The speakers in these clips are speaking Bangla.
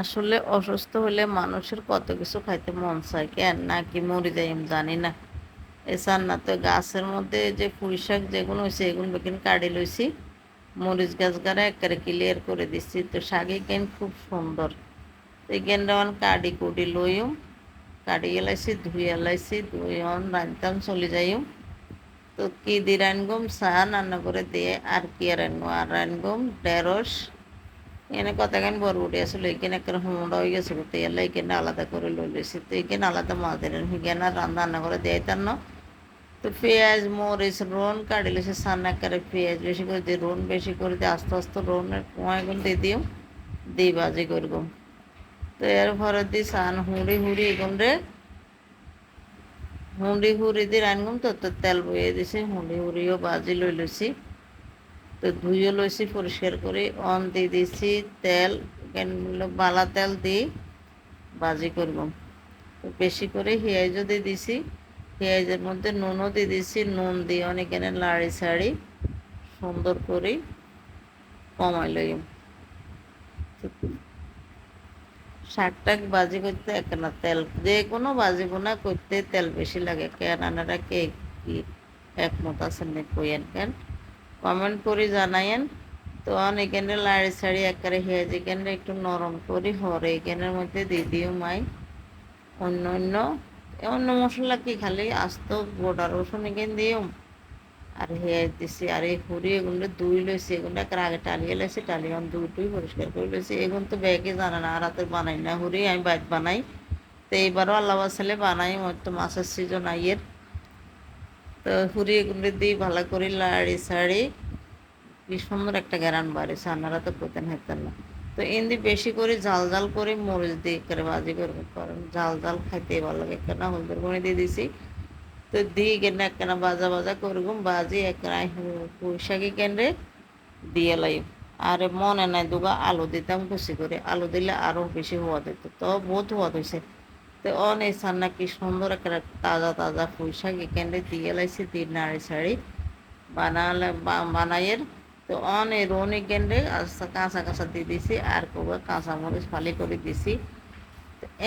আসলে অসুস্থ হলে মানুষের কত কিছু খাইতে মন চায়, কেন? নাকি মরি যাই জানি না। এছাড় না তো গাছের মধ্যে যে পুঁই শাক যেগুলো হয়েছে এগুলো বেকিন কাটি লইছি, মরিচ গাছ গাড়া একেবারে ক্লিয়ার করে দিচ্ছি তো শাকে কেন খুব সুন্দর। এই গেনটা কাটি কুটি লইম কাটি এলাইছি ধুই এলাইছি ধুই অন রাঁধতাম চলে যাইম তো কি দি রানগম চা, রান্না করে দিয়ে আর কি আর রানগো আর রানগম ঢেঁড়স এখানে কতখান বরবটি আসলে, এখানে একটা হুমড়া হয়ে গেছে তেল এখানে আলাদা করে লই লইছি তো এখানে আলাদা মাছ দিলেন এখানে রান্না রান্না করে দিয়ে তার না। তো পেঁয়াজ, মরিচ রোন কাটি লইছে সান্না করে পেঁয়াজ বেশি করে দিয়ে রোন বেশি করে দিয়ে আস্তে আস্তে রোনের কুয়ায় গুণ দিয়ে দিও দিই বাজি করব। তো এর পরে দি সান হুড়ি হুড়ি এগুন রে, হুঁড়ি হুড়ি দিয়ে রানগুম তো তো তেল বইয়ে দিছি, হুঁড়ি হুড়িও বাজি লই লইছি তো ধুইও লইছি, পরিষ্কার করে, অন দিয়ে দিছি তেল বালা তেল দিই বাজি করব। তো বেশি করে পেঁয়াজও দিয়ে দিছি পেঁয়াজের মধ্যে নুনও দিয়ে দিছি নুন দিয়ে অনেকেনে লাড়ি ছাড়ি, সুন্দর করে কমাই লই। শাক টাক বাজি করতে একখানা তেল যে কোনো বাজি বোনা করতে তেল বেশি লাগে, কেন আনারা কে কি একমত আছেন কইয়েন কেন? কমেন্ট করে জানাইয়েন তো এখানে লাড়ি ছাড়ি একেবারে হেঁজ এখানে একটু নরম করি হরে। এখানের মধ্যে দিয়ে দিও মাই। অন্য অন্য। অন্য মশলা কি খালি? আস্ত গোটা রসুন এখানে দিও। আর হেঁজ দিছি। আর এই হুড়ি এগুলো দুই লইছি। এগুলো একের আগে টালিয়ে লাইছি। টালিয়ে আমি দুটোই পরিষ্কার করে লইছি। এগুলো তো ব্যাগে জানে না, আর হাতে বানাই না। হুড়ি আমি বাইক বানাই। তো এইবারও আল্লাহ বাসালে বানাই। তো মাছের সিজন আইয়ের। তো হুড়ি এগুলো দিই ভালো করে লাড়ি সাড়ি কি সুন্দর একটা গ্যারান বাড়িছে আপনারা তো পেতেন হেতেন না। তো এমনি বেশি করে জাল জাল করে মরিচ দিয়ে করে বাজি করব, কারণ জাল জাল খাইতে ভালো লাগে। কেন হলদের গুঁড়ি দিয়ে দিছি। তো দিয়ে কেন একখানা বাজা বাজা করগুম বাজি একখানা পুঁইশাকি কেন্দ্রে দিয়ে লাই আর মনে নাই দুগা আলু দিতাম খুশি করে। আলু দিলে আরও বেশি হওয়া দিত। তো বহুত হওয়া হয়েছে তো অনেক সান্না কি সুন্দর একটা তাজা তাজা পুঁইশাক এখানে দিয়ে লাইছি দিয়ে নাড়ি ছাড়ি। বানালে বানাইয়ের তো অনেক রনি কেন্দ্রে কাঁচা কাঁচা দিয়ে দিছি আর কবে কাঁচা মরিচ ফালি করে দিছি।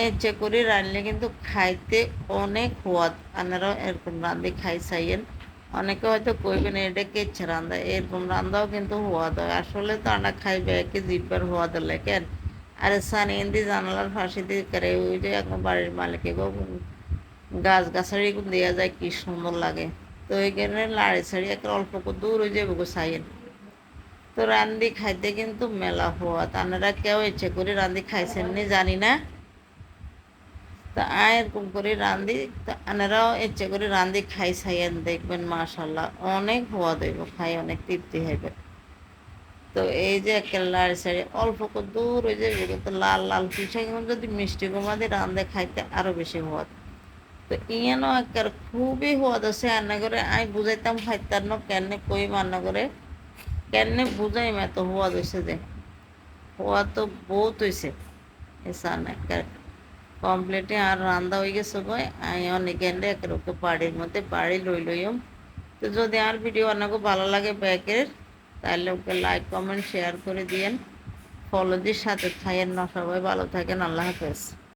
এঁচে করে রানলে কিন্তু খাইতে অনেক সোয়াদ। আপনারাও এরকম রান্ধি খাই চাইয়েন অনেকে হয়তো কইবেন এটা কেচ্ছে রান্ধা এরকম রান্ধাও কিন্তু সোয়াদ হয়। আসলে তো আমরা খাইবে একে জিব্বার সোয়াদ হলে কেন আর সান ইন্দি জানালার ফাঁসি দিয়ে করে, ওই যে এখন বাড়ির মালিকে গাছ গাছাড়ি দেওয়া যায় কি সুন্দর লাগে। তো ওই ওইখানে লাড়ি ছাড়ি একটা অল্প দূর যাবে গো সাইয়েন। তো রান্দি খাইতে কিন্তু মেলা হওয়া তানারা কেউ ইচ্ছে করে রান্দি খাইছেন নি জানি না। তা আয় এরকম করে রান্দি আনারাও ইচ্ছে করে রান্দি খাই সাইয়েন, দেখবেন মাশাল্লাহ অনেক হওয়া দেব, খাই অনেক তৃপ্তি হইবে তো এই যে একটা লাল সাইডে অল্প দূর হয়ে যাবে কিন্তু লাল লাল পিঠা যদি মিষ্টি গোমা দিয়ে রান্ধে খাইতে আরও বেশি হওয়া তো ইয়ানো একটা খুবই হওয়া আছে রান্না করে আমি বুঝাইতাম খাইতার না কেন কই রান্না করে কেনে বুঝাই মে তো হওয়া হয়েছে যে। হওয়া তো বহুত হয়েছে এসান একটা কমপ্লিটে আর রান্দা হয়ে গেছে গই আমি অনেক একের ওকে বাড়ির মধ্যে বাড়ি লই লইম। তো যদি আর ভিডিও অনেক ভালো লাগে ব্যাকের তাহলে ওকে লাইক কমেন্ট শেয়ার করে দিয়েন। ফলো দিয়ে সাথে থাকেন না সবাই, ভালো থাকেন, আল্লাহ হাফেজ।